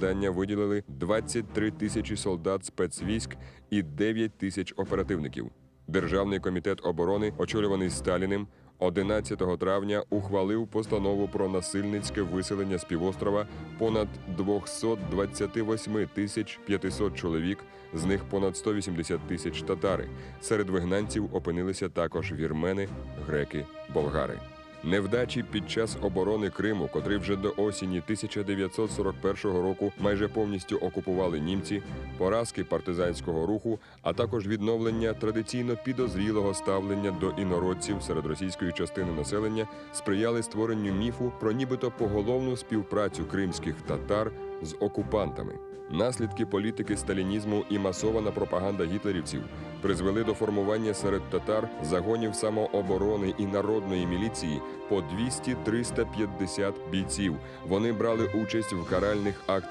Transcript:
завдання виділили 23 тисячі солдат спецвійськ і 9 тисяч оперативників. Державний комітет оборони, очолюваний Сталіним, 11 травня ухвалив постанову про насильницьке виселення з півострова понад 228 тисяч 500 чоловік, з них понад 180 тисяч татари. Серед вигнанців опинилися також вірмени, греки, болгари. Невдачі під час оборони Криму, котрий вже до осені 1941 року майже повністю окупували німці, поразки партизанського руху, а також відновлення традиційно підозрілого ставлення до інородців серед російської частини населення сприяли створенню міфу про нібито поголовну співпрацю кримських татар з окупантами. Наслідки політики сталінізму і масована пропаганда гітлерівців призвели до формування серед татар загонів самооборони і народної міліції по 200-350 бійців. Вони брали участь в каральних акціях.